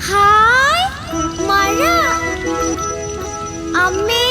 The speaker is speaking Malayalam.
ഹായ് മഴ. അമ്മേ